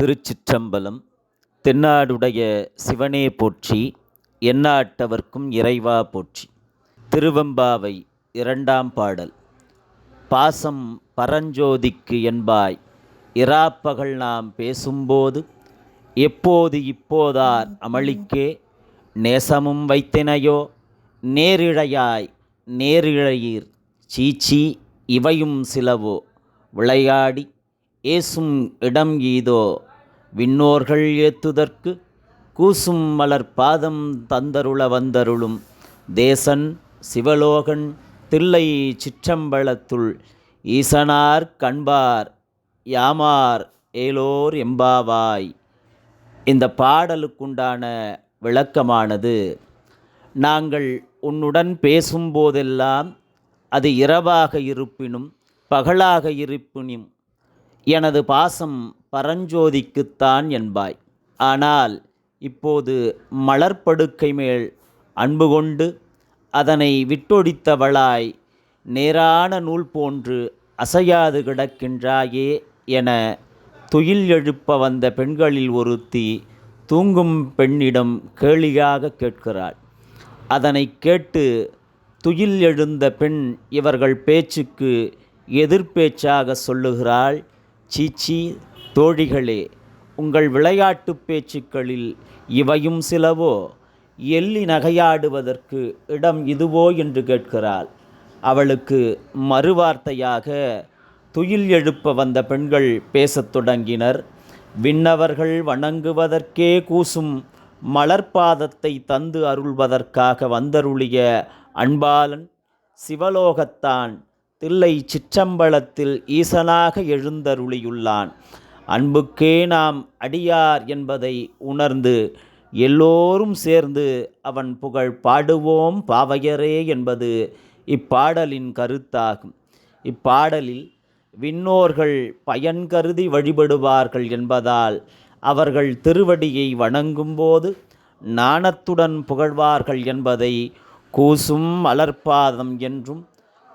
திருச்சிற்றம்பலம் தென்னாடுடைய சிவனே போற்றி எண்ணாட்டவர்க்கும் இறைவா போற்றி. திருவெம்பாவை இரண்டாம் பாடல். பாசம் பரஞ்சோதிக்கு என்பாய் இராப்பகல் நாம் பேசும்போது எப்போது இப்போதார் அமளிக்கே நேசமும் வைத்தினையோ நேரிழையாய் நேரிழையீர் சீச்சி இவையும் சிலவோ விளையாடி ஏசும் இடம் ஈதோ விண்ணோர்கள் ஏத்துதற்கு கூசும் மலர் பாதம் தந்தருள வந்தருளும். தேசன் சிவலோகன் தில்லை சிற்றம்பலத்துள் ஈசனார் கண்பார் யாமார் ஏலோர் எம்பாவாய். இந்த பாடலுக்குண்டான விளக்கமானது நாங்கள் உன்னுடன் பேசும்போதெல்லாம் அது இரவாக இருப்பினும் பகலாக இருப்பினும் எனது பாசம் பரஞ்சோதிக்குத்தான் என்பாய். ஆனால் இப்போது மலர்படுக்கை மேல் அன்பு கொண்டு அதனை விட்டொடித்தவளாய் நேரான நூல் போன்று அசையாது கிடக்கின்றாயே என துயில் எழுப்ப வந்த பெண்களில் ஒருத்தி தூங்கும் பெண்ணிடம் கேளியாக கேட்கிறாள். அதனை கேட்டு துயில் எழுந்த பெண் இவர்கள் பேச்சுக்கு எதிர்பேச்சாக சொல்லுகிறாள். சீச்சி தோழிகளே உங்கள் விளையாட்டு பேச்சுக்களில் இவையும் சிலவோ? எள்ளி நகையாடுவதற்கு இடம் இதுவோ? என்று கேட்கிறாள். அவளுக்கு மறுவார்த்தையாக துயில் எழுப்ப வந்த பெண்கள் பேசத் தொடங்கினர். விண்ணவர்கள் வணங்குவதற்கே கூசும் மலர்பாதத்தை தந்து அருள்வதற்காக வந்தருளிய அன்பாலன் சிவலோகத்தான் தில்லை சிற்றம்பலத்தில் ஈசனாக எழுந்தருளியுள்ளான். அன்புக்கே நாம் அடியார் என்பதை உணர்ந்து எல்லோரும் சேர்ந்து அவன் புகழ் பாடுவோம் பாவையரே என்பது இப்பாடலின் கருத்தாகும். இப்பாடலில் விண்ணோர்கள் பயன் கருதி வழிபடுவார்கள் என்பதால் அவர்கள் திருவடியை வணங்கும்போது நாணத்துடன் புகழ்வார்கள் என்பதை கூசும் மலர்பாதம் என்றும்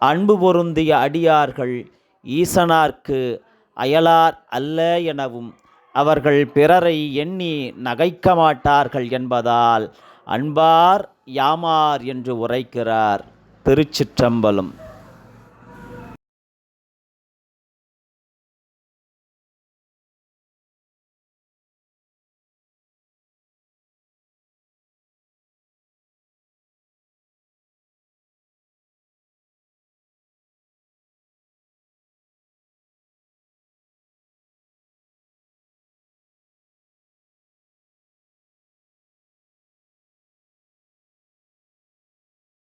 அன்பு பொருந்திய அடியார்கள் ஈசனார்க்கு அயலார் அல்ல எனவும் அவர்கள் பிறரை எண்ணி நகைக்க மாட்டார்கள் என்பதால் அன்பார் யாமார் என்று உரைக்கிறார் திருச்சிற்றம்பலம்.